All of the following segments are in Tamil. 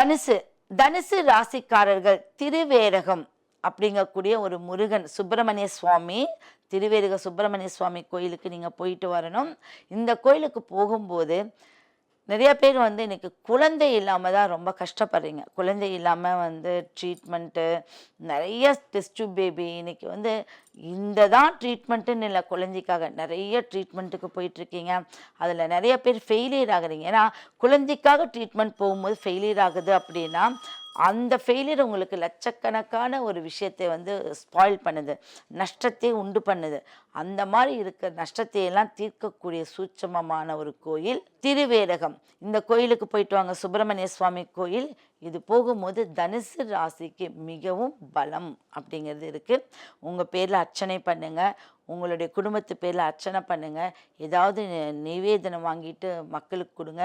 தனுசு தனுசு ராசிக்காரர்கள் திருவேரகம் அப்படிங்கக்கூடிய ஒரு முருகன் சுப்பிரமணிய சுவாமி திருவேரக சுப்பிரமணிய சுவாமி கோயிலுக்கு நீங்கள் போயிட்டு வரணும். இந்த கோயிலுக்கு போகும்போது நிறைய பேர் வந்து இன்னைக்கு குழந்தை இல்லாமல் தான் ரொம்ப கஷ்டப்படுறீங்க. குழந்தை இல்லாமல் வந்து ட்ரீட்மெண்ட்டு நிறைய டெஸ்ட் பேபி இன்னைக்கு வந்து இந்த தான் ட்ரீட்மெண்ட்டுன்னு இல்லை குழந்தைக்காக நிறைய ட்ரீட்மெண்ட்டுக்கு போயிட்டுருக்கீங்க. அதில் நிறைய பேர் ஃபெயிலியர் ஆகுறீங்க. ஏன்னா குழந்தைக்காக ட்ரீட்மெண்ட் போகும்போது ஃபெயிலியர் ஆகுது அப்படின்னா அந்த ஃபெயிலியர் உங்களுக்கு லட்சக்கணக்கான ஒரு விஷயத்தை வந்து ஸ்பாயில் பண்ணுது. நஷ்டத்தை உண்டு பண்ணுது. அந்த மாதிரி இருக்கிற நஷ்டத்தை எல்லாம் தீர்க்கக்கூடிய சூட்சமமான ஒரு கோயில் திருவேரகம் இந்த கோயிலுக்கு போயிட்டு வாங்க. சுப்பிரமணிய சுவாமி கோயில் இது போகும்போது தனுசு ராசிக்கு மிகவும் பலம் அப்படிங்கிறது இருக்குது உங்கள் பேரில் அர்ச்சனை பண்ணுங்கள் உங்களுடைய குடும்பத்து பேரில் அர்ச்சனை பண்ணுங்கள் ஏதாவது நிவேதனம் வாங்கிட்டு மக்களுக்கு கொடுங்க.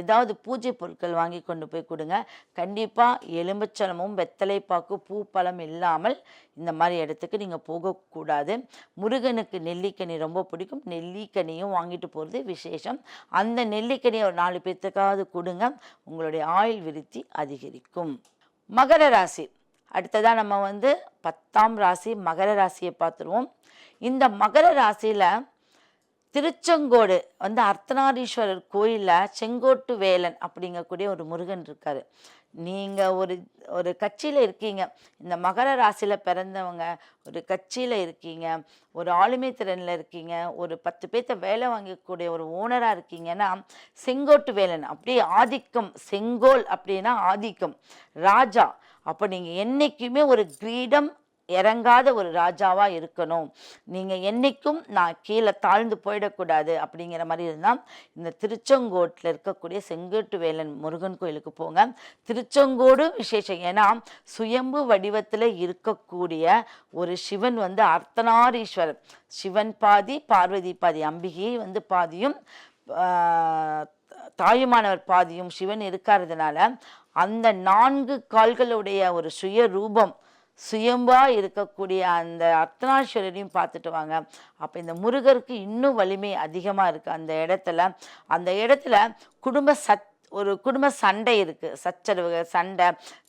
ஏதாவது பூஜை பொருட்கள் வாங்கி கொண்டு போய் கொடுங்க. கண்டிப்பாக எலும்புச்சலமும் வெத்தலைப்பாக்கு பூ பழம் இல்லாமல் இந்த மாதிரி இடத்துக்கு நீங்கள் போகக்கூடாது. முருகனுக்கு நெல்லிக்கனி ரொம்ப பிடிக்கும். நெல்லிக்கனியும் வாங்கிட்டு போகிறது விசேஷம். அந்த நெல்லிக்கனியை ஒரு நாலு பேர்த்துக்காவது கொடுங்க. உங்களுடைய ஆயுள் விருத்தி அதிகரிக்கும். மகர ராசி. அடுத்ததாக நம்ம வந்து பத்தாம் ராசி மகர ராசியை பார்த்துருவோம். இந்த மகர ராசியில் திருச்செங்கோடு வந்து அர்த்தநாரீஸ்வரர் கோயிலில் செங்கோட்டு வேலன் அப்படிங்கக்கூடிய ஒரு முருகன் இருக்கார். நீங்கள் ஒரு ஒரு கட்சியில் இருக்கீங்க. இந்த மகர ராசியில் பிறந்தவங்க ஒரு கட்சியில் இருக்கீங்க ஒரு ஆளுமை திறனில் இருக்கீங்க ஒரு பத்து பேர்த்த வேலை வாங்கக்கூடிய ஒரு ஓனராக இருக்கீங்கன்னா செங்கோட்டு வேலன் அப்படியே ஆதிக்கம் செங்கோல் அப்படின்னா ஆதிக்கம் ராஜா. அப்போ நீங்கள் என்றைக்குமே ஒரு கிரீடம் இறங்காத ஒரு ராஜாவாக இருக்கணும். நீங்கள் என்னைக்கும் நான் கீழே தாழ்ந்து போயிடக்கூடாது அப்படிங்கிற மாதிரி இருந்தால் இந்த திருச்செங்கோட்டில் இருக்கக்கூடிய செங்கோட்டு வேலன் முருகன் கோயிலுக்கு போங்க. திருச்செங்கோடு விசேஷம். ஏன்னா சுயம்பு வடிவத்தில் இருக்கக்கூடிய ஒரு சிவன் வந்து அர்த்தநாரீஸ்வரர். சிவன் பாதி பார்வதி பாதி அம்பிகை வந்து பாதியும் தாயுமானவர் பாதியும் சிவன் இருக்கிறதுனால அந்த நான்கு கால்களுடைய ஒரு சுய ரூபம் சுயம்பாக இருக்கக்கூடிய அந்த அர்த்தநாஸ்வரரையும் பார்த்துட்டு வாங்க. அப்போ இந்த முருகருக்கு இன்னும் வலிமை அதிகமாக இருக்குது அந்த இடத்துல. அந்த இடத்துல குடும்ப சத் ஒரு குடும்ப சண்டை இருக்குது சச்சரவு சண்டை.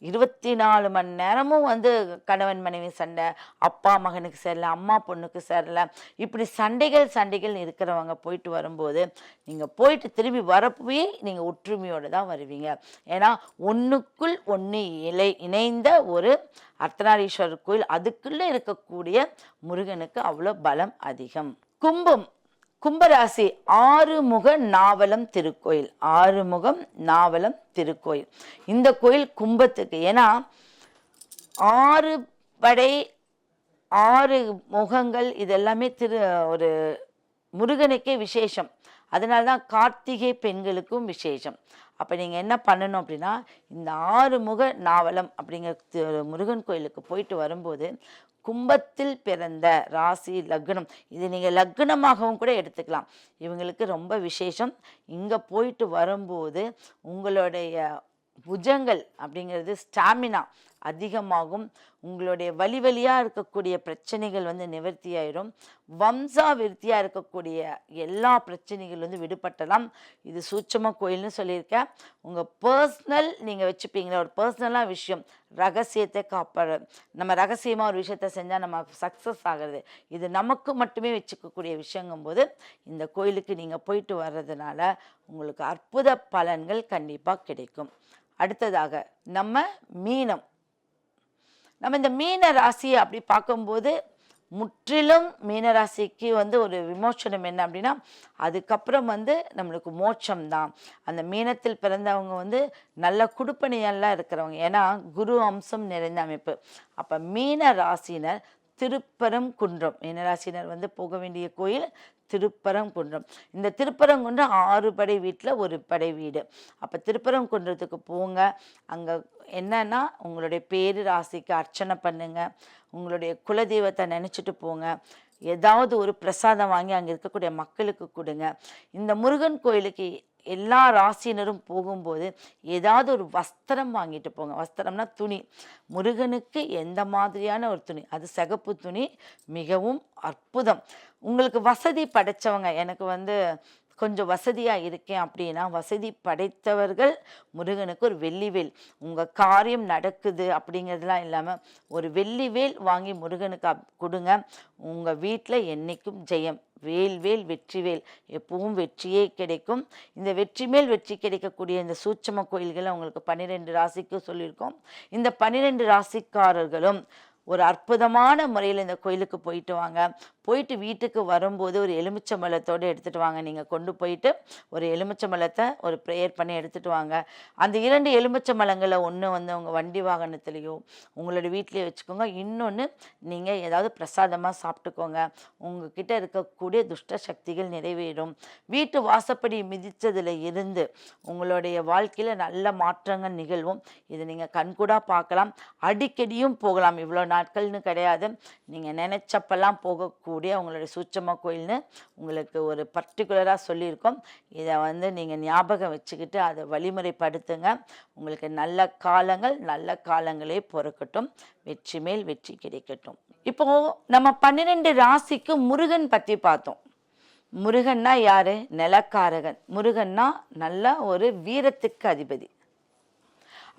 இருபத்தி நாலு மணி நேரமும் வந்து கணவன் மனைவி சண்டை. அப்பா மகனுக்கு சரியில்லை அம்மா பொண்ணுக்கு சரியில்லை இப்படி சண்டைகள் சண்டைகள் இருக்கிறவங்க போயிட்டு வரும்போது நீங்கள் போயிட்டு திரும்பி வரப்பவே நீங்கள் ஒற்றுமையோடு தான் வருவீங்க. ஏன்னா ஒன்றுக்குள் ஒன்று இலை இணைந்த ஒரு அர்த்தநாரீஸ்வரர் கோயில் அதுக்குள்ளே இருக்கக்கூடிய முருகனுக்கு அவ்வளோ பலம் அதிகம். கும்பம் கும்பராசி ஆறுமுக நாவலம் திருக்கோயில். ஆறுமுகம் நாவலம் திருக்கோயில். இந்த கோயில் கும்பத்துக்கு. ஏன்னா ஆறு படை ஆறு முகங்கள் இதெல்லாமே திரு ஒரு முருகனுக்கே விசேஷம். அதனால தான் கார்த்திகை பெண்களுக்கும் விசேஷம். அப்போ நீங்கள் என்ன பண்ணணும் அப்படின்னா இந்த ஆறு முக நாவலம் அப்படிங்கிற முருகன் கோயிலுக்கு போயிட்டு வரும்போது கும்பத்தில் பிறந்த ராசி லக்னம். இது நீங்கள் லக்னமாகவும் கூட எடுத்துக்கலாம். இவங்களுக்கு ரொம்ப விசேஷம். இங்கே போயிட்டு வரும்போது உங்களுடைய புஜங்கள் அப்படிங்கிறது ஸ்டாமினா. அதிகமாகும். உங்களுடைய வழி வழியாக இருக்கக்கூடிய பிரச்சனைகள் வந்து நிவர்த்தி ஆயிடும் வம்சா விருத்தியாக இருக்கக்கூடிய எல்லா பிரச்சனைகள் வந்து விடுபட்டலாம் இது சூட்சம கோயில்னு சொல்லியிருக்கேன் உங்கள் பர்சனல் நீங்கள் வச்சுப்பீங்களா ஒரு பர்சனலாக விஷயம். ரகசியத்தை காப்பாடு நம்ம ரகசியமாக ஒரு விஷயத்த செஞ்சால் நம்ம சக்ஸஸ் ஆகிறது. இது நமக்கு மட்டுமே வச்சுக்கக்கூடிய விஷயங்கும்போது இந்த கோயிலுக்கு நீங்கள் போயிட்டு வர்றதுனால உங்களுக்கு அற்புத பலன்கள் கண்டிப்பாக கிடைக்கும். அடுத்ததாக நம்ம மீனம். நம்ம இந்த மீன ராசி அப்படி பார்க்கும்போது முற்றிலும் மீனராசிக்கு வந்து ஒரு விமோச்சனம் என்ன அப்படின்னா அதுக்கப்புறம் வந்து நம்மளுக்கு மோட்சம் தான். அந்த மீனத்தில் பிறந்தவங்க வந்து நல்ல குடுப்பணியெல்லாம் இருக்கிறவங்க. ஏன்னா குரு அம்சம் நிறைந்த அமைப்பு. அப்போ மீன ராசினர் திருப்பரங்குன்றம் மீனராசினர் வந்து போக வேண்டிய கோயில் திருப்பரங்குன்றம். இந்த திருப்பரங்குன்றம் ஆறு படை வீட்டில் ஒரு படை வீடு. அப்போ திருப்பரங்குன்றத்துக்கு போங்க. அங்கே என்னன்னா உங்களுடைய பேரு ராசிக்கு அர்ச்சனை பண்ணுங்க. உங்களுடைய குலதெய்வத்தை நினச்சிட்டு போங்க. ஏதாவது ஒரு பிரசாதம் வாங்கி அங்கே இருக்கக்கூடிய மக்களுக்கு கொடுங்க. இந்த முருகன் கோயிலுக்கு எல்லா ராசியினரும் போகும்போது ஏதாவது ஒரு வஸ்திரம் வாங்கிட்டு போங்க. வஸ்திரம்னா துணி. முருகனுக்கு எந்த மாதிரியான ஒரு துணி? அது சிகப்பு துணி. மிகவும் அற்புதம். உங்களுக்கு வசதி படைச்சவங்க எனக்கு வந்து கொஞ்சம் வசதியாக இருக்கேன் அப்படின்னா வசதி படைத்தவர்கள் முருகனுக்கு ஒரு வெள்ளிவேல் உங்கள் காரியம் நடக்குது அப்படிங்கிறதுலாம் இல்லாமல் ஒரு வெள்ளிவேல் வாங்கி முருகனுக்கு அப் கொடுங்க. உங்கள் வீட்டில் என்றைக்கும் ஜெயம். வேல் வேல் வெற்றிவேல் எப்பவும் வெற்றியே கிடைக்கும். இந்த வெற்றி மேல் வெற்றி கிடைக்கக்கூடிய இந்த சூட்சம கோயில்களை உங்களுக்கு பன்னிரெண்டு ராசிக்கு சொல்லியிருக்கோம். இந்த பன்னிரெண்டு ராசிக்காரர்களும் ஒரு அற்புதமான முறையில் இந்த கோயிலுக்கு போயிட்டு வாங்க. போயிட்டு வீட்டுக்கு வரும்போது ஒரு எலுமிச்சம்பழத்தோடு எடுத்துகிட்டு வாங்க. நீங்கள் கொண்டு போயிட்டு ஒரு எலுமிச்சம்பழத்தை ஒரு ப்ரேயர் பண்ணி எடுத்துகிட்டு வாங்க. அந்த இரண்டு எலுமிச்சம்பழங்களை ஒன்று வந்து உங்கள் வண்டி வாகனத்துலேயோ உங்களோட வீட்லேயே வச்சுக்கோங்க. இன்னொன்று நீங்கள் ஏதாவது பிரசாதமாக சாப்பிட்டுக்கோங்க. உங்ககிட்ட இருக்கக்கூடிய துஷ்ட சக்திகள் நிறைவேறும். வீட்டு வாசப்படி மிதித்ததில் இருந்து உங்களுடைய வாழ்க்கையில் நல்ல மாற்றங்கள் நிகழ்வும். இதை நீங்கள் கண்கூடாக பார்க்கலாம். அடிக்கடியும் போகலாம். இவ்வளோ நாட்கள்னு கிடையாது. நீங்கள் நினச்சப்பெல்லாம் கூடிய உங்களுடைய சூட்சம கோயில்னு உங்களுக்கு ஒரு பர்டிகுலராக சொல்லியிருக்கோம். இதை வந்து நீங்கள் ஞாபகம் வச்சுக்கிட்டு அதை வழிமுறைப்படுத்துங்க. உங்களுக்கு நல்ல காலங்கள் நல்ல காலங்களே பொறுக்கட்டும். வெற்றி மேல் வெற்றி கிடைக்கட்டும். இப்போ நம்ம பன்னிரெண்டு ராசிக்கு முருகன் பற்றி பார்த்தோம். முருகன்னா யாரு? நிலக்காரகன். முருகன்னா நல்ல ஒரு வீரத்துக்கு அதிபதி.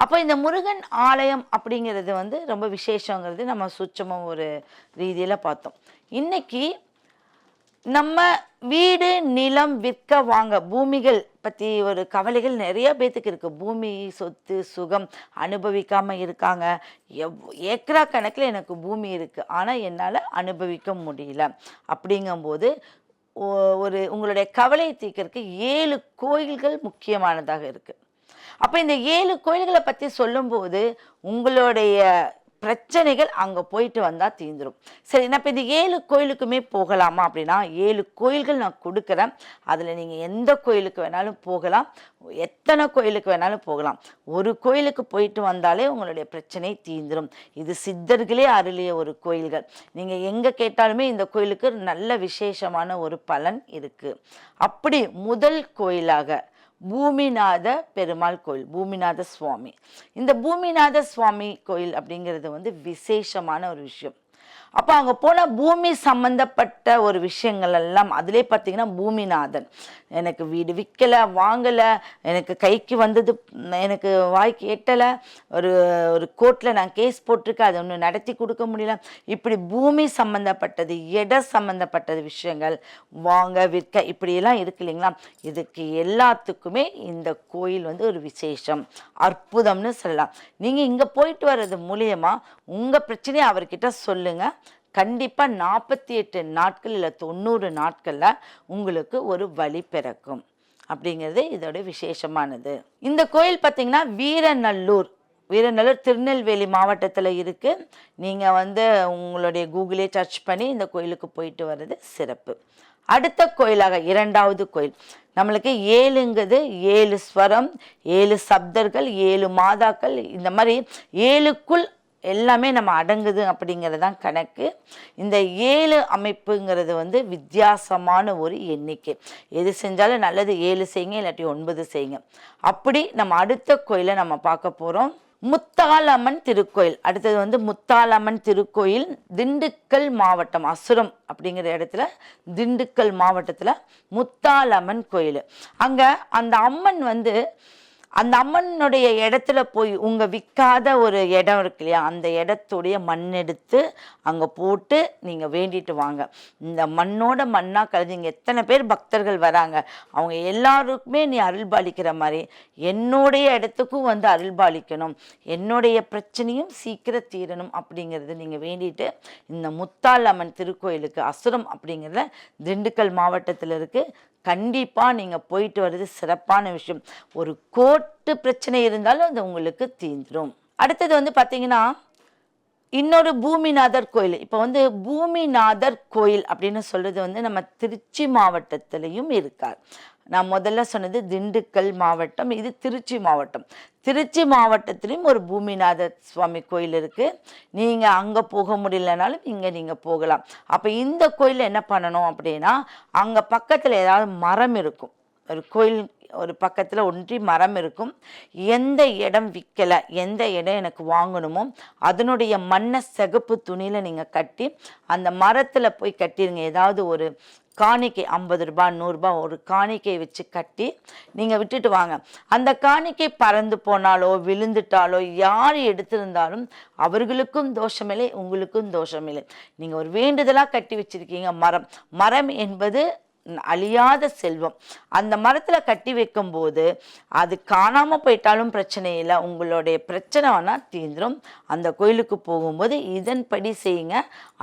அப்போ இந்த முருகன் ஆலயம் அப்படிங்கிறது வந்து ரொம்ப விசேஷங்கிறது நம்ம சுச்சமாக ஒரு ரீதியில் பார்த்தோம். இன்னைக்கு நம்ம வீடு நிலம் விற்க வாங்க பூமிகள் பற்றி ஒரு கவலைகள் நிறைய பேத்துக்கு இருக்குது பூமி சொத்து சுகம் அனுபவிக்காமல் இருக்காங்க. எவ் ஏக்கரா கணக்கில் எனக்கு பூமி இருக்குது ஆனால் என்னால் அனுபவிக்க முடியல. அப்படிங்கும்போது ஒரு உங்களுடைய கவலையை தீர்க்கறதுக்கு ஏழு கோயில்கள் முக்கியமானதாக இருக்குது அப்போ இந்த ஏழு கோயில்களை பற்றி சொல்லும்போது உங்களுடைய பிரச்சனைகள் அங்கே போயிட்டு வந்தால் தீந்துரும் சரி நான் இப்போ இந்த ஏழு கோயிலுக்குமே போகலாமா அப்படின்னா ஏழு கோயில்கள் நான் கொடுக்குறேன். அதில் நீங்கள் எந்த கோயிலுக்கு வேணாலும் போகலாம். எத்தனை கோயிலுக்கு வேணாலும் போகலாம். ஒரு கோயிலுக்கு போயிட்டு வந்தாலே உங்களுடைய பிரச்சனை தீர்ந்துடும் இது சித்தர்களே அருளிய ஒரு கோயில்கள். நீங்கள் எங்கே கேட்டாலுமே இந்த கோயிலுக்கு நல்ல விசேஷமான ஒரு பலன் இருக்குது அப்படி முதல் கோயிலாக பூமிநாத பெருமாள் கோயில் பூமிநாத சுவாமி. இந்த பூமிநாத சுவாமி கோயில் அப்படிங்கிறது வந்து விசேஷமான ஒரு விஷயம். அப்போ அங்கே போனால் பூமி சம்மந்தப்பட்ட ஒரு விஷயங்கள் எல்லாம் அதிலே பார்த்தீங்கன்னா பூமிநாதன். எனக்கு வீடு விற்கலை வாங்கலை எனக்கு கைக்கு வந்தது எனக்கு வாய்க்கு எட்டலை ஒரு ஒரு கோர்ட்டில் நான் கேஸ் போட்டிருக்கேன் அதை ஒன்று நடத்தி கொடுக்க முடியல. இப்படி பூமி சம்மந்தப்பட்டது இட சம்மந்தப்பட்டது விஷயங்கள் வாங்க விற்க இப்படியெல்லாம் இருக்கு இல்லைங்களா? இதுக்கு எல்லாத்துக்குமே இந்த கோயில் வந்து ஒரு விசேஷம் அற்புதம்னு சொல்லலாம். நீங்கள் இங்கே போயிட்டு வர்றது மூலியமாக உங்கள் பிரச்சனையை அவர்கிட்ட சொல்லுங்கள் கண்டிப்பாக நாற்பத்தி எட்டு நாட்கள் இல்லை தொண்ணூறு நாட்களில் உங்களுக்கு ஒரு வழி பிறக்கும். அப்படிங்கிறது இதோட விசேஷமானது. இந்த கோயில் பார்த்தீங்கன்னா வீரநல்லூர். வீரநல்லூர் திருநெல்வேலி மாவட்டத்தில் இருக்குது நீங்கள் வந்து உங்களுடைய கூகுளே சர்ச் பண்ணி இந்த கோயிலுக்கு போயிட்டு வர்றது சிறப்பு. அடுத்த கோயிலாக இரண்டாவது கோயில். நம்மளுக்கு ஏழுங்கிறது ஏழு ஸ்வரம் ஏழு சப்தர்கள் ஏழு மாதாக்கள் இந்த மாதிரி ஏழுக்குள் எல்லாமே நம்ம அடங்குது அப்படிங்கிறது தான் கணக்கு. இந்த ஏழு அமைப்புங்கிறது வந்து வித்தியாசமான ஒரு எண்ணிக்கை. எது செஞ்சாலும் நல்லது ஏழு செய்யுங்க இல்லாட்டி ஒன்பது செய்யுங்க. அப்படி நம்ம அடுத்த கோயிலை நம்ம பார்க்க போகிறோம் முத்தாலம்மன் திருக்கோயில். அடுத்தது வந்து முத்தாலம்மன் திருக்கோயில் திண்டுக்கல் மாவட்டம் அசுரம் அப்படிங்கிற இடத்துல திண்டுக்கல் மாவட்டத்தில் முத்தாலம்மன் கோயில். அங்கே அந்த அம்மன் வந்து அந்த அம்மனுடைய இடத்துல போய் உங்கள் விற்காத ஒரு இடம் இருக்கு இல்லையா அந்த இடத்துடைய மண் எடுத்து அங்கே போட்டு நீங்கள் வேண்டிட்டு வாங்க. இந்த மண்ணோட மண்ணாக கருதி இங்கே எத்தனை பேர் பக்தர்கள் வராங்க அவங்க எல்லாருக்குமே நீ அருள்பாலிக்கிற மாதிரி என்னுடைய இடத்துக்கும் வந்து அருள்பாலிக்கணும் என்னுடைய பிரச்சனையும் சீக்கிரம் தீரணும் அப்படிங்கிறது நீங்கள் வேண்டிட்டு இந்த முத்தால் அம்மன் திருக்கோயிலுக்கு அசுரம் அப்படிங்கிறத திண்டுக்கல் மாவட்டத்தில் இருக்குது கண்டிப்பாக நீங்கள் போயிட்டு வர்றது சிறப்பான விஷயம். ஒரு கோ கோர்ட்டு பிரச்சனை இருந்தாலும் அது உங்களுக்கு தீந்துரும். அடுத்தது வந்து பார்த்தீங்கன்னா இன்னொரு பூமிநாதர் கோயில். இப்போ வந்து பூமிநாதர் கோயில் அப்படின்னு சொல்கிறது வந்து நம்ம திருச்சி மாவட்டத்திலையும் இருக்கார் நான் முதல்ல சொன்னது திண்டுக்கல் மாவட்டம் இது திருச்சி மாவட்டம். திருச்சி மாவட்டத்திலையும் ஒரு பூமிநாதர் சுவாமி கோயில் இருக்குது நீங்கள் அங்கே போக முடியலனாலும் இங்கே நீங்கள் போகலாம். அப்போ இந்த கோயிலில் என்ன பண்ணணும் அப்படின்னா அங்கே பக்கத்தில் ஏதாவது மரம் இருக்கும். ஒரு கோயில் ஒரு பக்கத்தில் ஒன்றி மரம் இருக்கும். எந்த இடம் விற்கலை எந்த இடம் எனக்கு வாங்கணுமோ அதனுடைய மண்ணை சிகப்பு துணியில் நீங்கள் கட்டி அந்த மரத்தில் போய் கட்டிடுங்க ஏதாவது ஒரு காணிக்கை ஐம்பது ரூபாய் நூறுரூபா ஒரு காணிக்கை வச்சு கட்டி நீங்கள் விட்டுட்டு வாங்க. அந்த காணிக்கை பறந்து போனாலோ விழுந்துட்டாலோ யார் எடுத்திருந்தாலும் அவர்களுக்கும் தோஷமில்லை உங்களுக்கும் தோஷமில்லை. நீங்கள் ஒரு வேண்டுதலாக கட்டி வச்சுருக்கீங்க மரம். மரம் என்பது அழியாத செல்வம். அந்த மரத்தில் கட்டி வைக்கும்போது அது காணாமல் போயிட்டாலும் பிரச்சனை இல்லை. உங்களுடைய பிரச்சனை வேணால் தீர்ந்துடும் அந்த கோயிலுக்கு போகும்போது இதன்படி செய்யுங்க.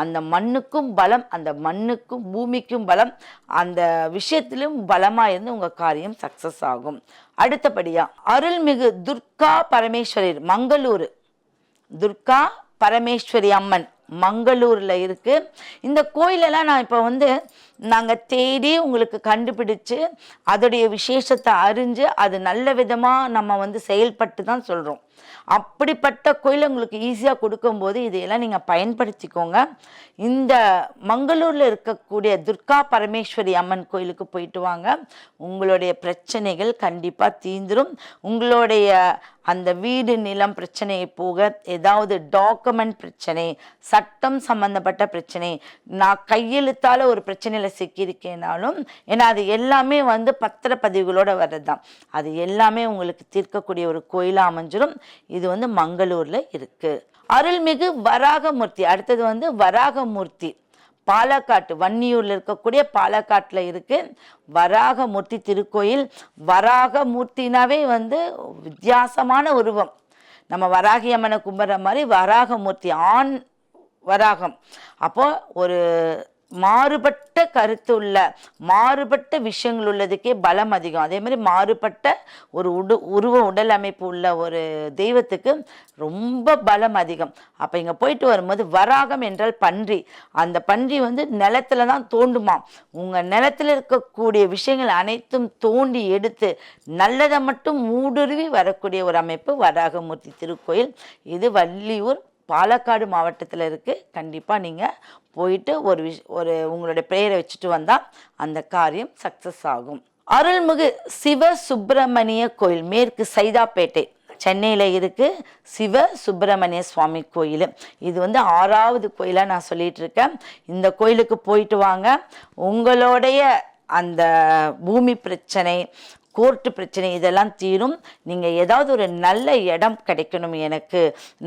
அந்த மண்ணுக்கும் பலம் அந்த மண்ணுக்கும் பூமிக்கும் பலம் அந்த விஷயத்திலும் பலமாக இருந்து உங்கள் காரியம் சக்ஸஸ் ஆகும். அடுத்தபடியாக அருள்மிகு துர்கா பரமேஸ்வரர் மங்களூர். துர்கா பரமேஸ்வரி அம்மன் மங்களூரில் இருக்குது இந்த கோயிலெல்லாம் நான் இப்போ வந்து நாங்கள் தேடி உங்களுக்கு கண்டுபிடிச்சு அதோடைய விசேஷத்தை அறிஞ்சு அது நல்ல விதமாக நம்ம வந்து செயல்பட்டு தான் சொல்கிறோம் அப்படிப்பட்ட கோயில் உங்களுக்கு ஈஸியாக கொடுக்கும்போது இதையெல்லாம் நீங்கள் பயன்படுத்திக்கோங்க. இந்த மங்களூரில் இருக்கக்கூடிய துர்கா பரமேஸ்வரி அம்மன் கோயிலுக்கு போயிட்டு வாங்க. உங்களுடைய பிரச்சனைகள் கண்டிப்பாக தீந்துடும் உங்களுடைய அந்த வீடு நிலம் பிரச்சனையை போக ஏதாவது டாக்குமெண்ட் பிரச்சனை சட்டம் சம்பந்தப்பட்ட பிரச்சனை நான் கையெழுத்தால் ஒரு பிரச்சனையில் சிக்கியிருக்கேனாலும் ஏன்னா அது எல்லாமே வந்து பத்திரப்பதிவுகளோடு வர்றது தான் அது எல்லாமே உங்களுக்கு தீர்க்கக்கூடிய ஒரு கோயிலாக அமைஞ்சிடும் இது வந்து மங்களூரில் இருக்குது அருள்மிகு வராகமூர்த்தி அடுத்தது வந்து வராகமூர்த்தி. பாலக்காட்டு வன்னியூரில் இருக்கக்கூடிய பாலக்காட்டில் இருக்குது வராகமூர்த்தி திருக்கோயில். வராகமூர்த்தினாவே வந்து வித்தியாசமான உருவம். நம்ம வராகி அம்மனை கும்பிட்ற மாதிரி வராகமூர்த்தி ஆண் வராகம். அப்போது ஒரு மாறுபட்ட கருத்து உள்ள மாறுபட்ட விஷயங்கள் உள்ளதுக்கே பலம் அதிகம். அதே மாதிரி மாறுபட்ட ஒரு உடு உருவ உடல் அமைப்பு உள்ள ஒரு தெய்வத்துக்கு ரொம்ப பலம் அதிகம். அப்போ இங்கே போயிட்டு வரும்போது வராகம் என்றால் பன்றி. அந்த பன்றி வந்து நிலத்துல தான் தோண்டுமாம் உங்கள் நிலத்தில் இருக்கக்கூடிய விஷயங்கள் அனைத்தும் தோண்டி எடுத்து நல்லதை மட்டும் ஊடுருவி வரக்கூடிய ஒரு அமைப்பு வராகமூர்த்தி திருக்கோயில். இது வள்ளியூர் பாலக்காடு மாவட்டத்தில் இருக்குது கண்டிப்பாக நீங்கள் போயிட்டு ஒரு விஷ் ஒரு உங்களுடைய பெயரை வச்சுட்டு வந்தால் அந்த காரியம் சக்ஸஸ் ஆகும். அருள்மிகு சிவ சுப்பிரமணிய கோயில் மேற்கு சைதாப்பேட்டை சென்னையில் இருக்குது சிவ சுப்பிரமணிய சுவாமி கோயில். இது வந்து ஆறாவது கோயிலாக நான் சொல்லிகிட்டு இருக்கேன். இந்த கோயிலுக்கு போயிட்டு வாங்க. உங்களுடைய அந்த பூமி பிரச்சனை கோர்ட்டு பிரச்சனை இதெல்லாம் தீரும். நீங்கள் ஏதாவது ஒரு நல்ல இடம் கிடைக்கணும் எனக்கு.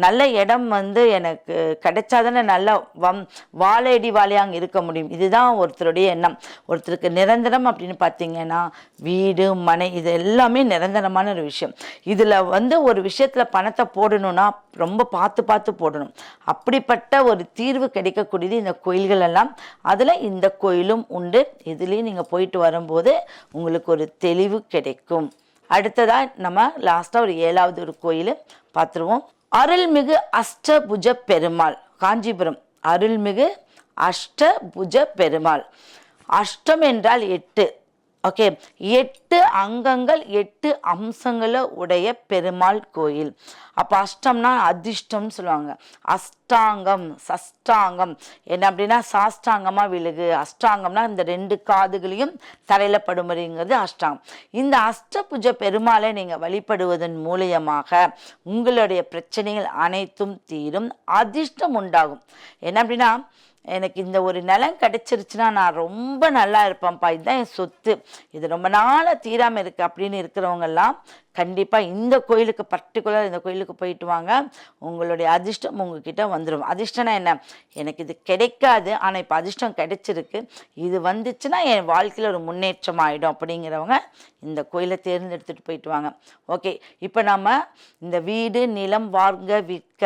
நல்ல இடம் வந்து எனக்கு கிடைச்சாதானே நல்ல வம் வாழையடி வாழையாங்க இருக்க முடியும். இதுதான் ஒருத்தருடைய எண்ணம். ஒருத்தருக்கு நிரந்தரம் அப்படின்னு பார்த்தீங்கன்னா வீடு மனை இது எல்லாமே நிரந்தரமான ஒரு விஷயம். இதில் வந்து ஒரு விஷயத்தில் பணத்தை போடணும்னா ரொம்ப பார்த்து பார்த்து போடணும். அப்படிப்பட்ட ஒரு தீர்வு கிடைக்கக்கூடியது இந்த கோயில்கள் எல்லாம். அதில் இந்த கோயிலும் உண்டு. இதுலேயும் நீங்கள் போயிட்டு வரும்போது உங்களுக்கு ஒரு தெளிவு கிடைக்கும். அடுத்ததா நம்ம லாஸ்ட்டாக ஒரு ஏழாவது ஒரு கோயில் பார்த்துருவோம். அருள்மிகு அஷ்டபுஜ பெருமாள் காஞ்சிபுரம். அருள்மிகு அஷ்டபுஜ பெருமாள். அஷ்டம் என்றால் எட்டு. ஓகே எட்டு அங்கங்கள் எட்டு அம்சங்களை உடைய பெருமாள் கோயில். அப்போ அஷ்டம்னா அதிர்ஷ்டம்னு சொல்லுவாங்க. அஷ்டாங்கம் சஷ்டாங்கம். என்ன அப்படின்னா சாஷ்டாங்கமாக விழுகு. அஷ்டாங்கம்னா இந்த ரெண்டு காதுகளையும் தரையில் படுமுறைங்கிறது அஷ்டாங்கம். இந்த அஷ்டபுஜ பெருமாளை நீங்கள் வழிபடுவதன் மூலியமாக உங்களுடைய பிரச்சனைகள் அனைத்தும் தீரும் அதிர்ஷ்டம் உண்டாகும். என்ன அப்படின்னா எனக்கு இந்த ஒரு நிலம் கிடைச்சிருச்சுன்னா நான் ரொம்ப நல்லா இருப்பேன்ப்பா. இதுதான் என் சொத்து. இது ரொம்ப நாளாக தீராமல் இருக்குது அப்படின்னு இருக்கிறவங்கெல்லாம் கண்டிப்பாக இந்த கோயிலுக்கு பர்டிகுலர் இந்த கோயிலுக்கு போயிட்டு வாங்க. உங்களுடைய அதிர்ஷ்டம் உங்ககிட்ட வந்துடும் அதிர்ஷ்டம்னா என்ன? எனக்கு இது கிடைக்காது ஆனால் இப்போ அதிர்ஷ்டம் கிடைச்சிருக்கு. இது வந்துச்சுன்னா என் வாழ்க்கையில் ஒரு முன்னேற்றம் ஆகிடும் அப்படிங்கிறவங்க இந்த கோயிலை தேர்ந்தெடுத்துட்டு போயிட்டு வாங்க. ஓகே இப்போ நம்ம இந்த வீடு நிலம் வாங்க விற்க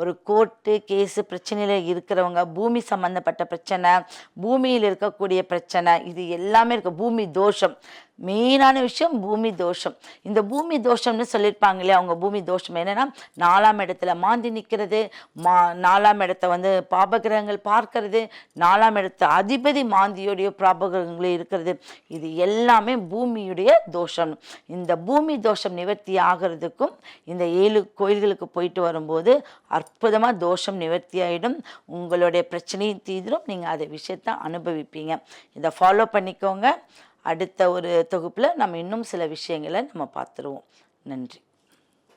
ஒரு கோர்ட்டு கேஸு பிரச்சனையில் இருக்கிறவங்க பூமி சம்மந்தப்பட்ட பிரச்சனை பூமியில் இருக்கக்கூடிய பிரச்சனை இது எல்லாமே இருக்கு. பூமி தோஷம். மெயினான விஷயம் பூமி தோஷம். இந்த பூமி தோஷம்னு சொல்லியிருப்பாங்க இல்லையா? அவங்க பூமி தோஷம் என்னன்னா நாலாம் இடத்துல மாந்தி நிற்கிறது மா நாலாம் இடத்த வந்து பாபகிரகங்கள் பார்க்கறது நாலாம் இடத்த அதிபதி மாந்தியோடைய பாபகிரகங்களும் இருக்கிறது. இது எல்லாமே பூமியுடைய தோஷம். இந்த பூமி தோஷம் நிவர்த்தி ஆகிறதுக்கும் இந்த ஏழு கோயில்களுக்கு போயிட்டு வரும்போது அற்புதமாக தோஷம் நிவர்த்தி ஆகிடும் உங்களுடைய பிரச்சனையும் தீதிரும் நீங்கள் அதை விஷயத்தை அனுபவிப்பீங்க. இதை ஃபாலோ பண்ணிக்கோங்க. அடுத்த ஒரு தொகுப்பில் நம்ம இன்னும் சில விஷயங்களை நம்ம பார்த்துருவோம். நன்றி.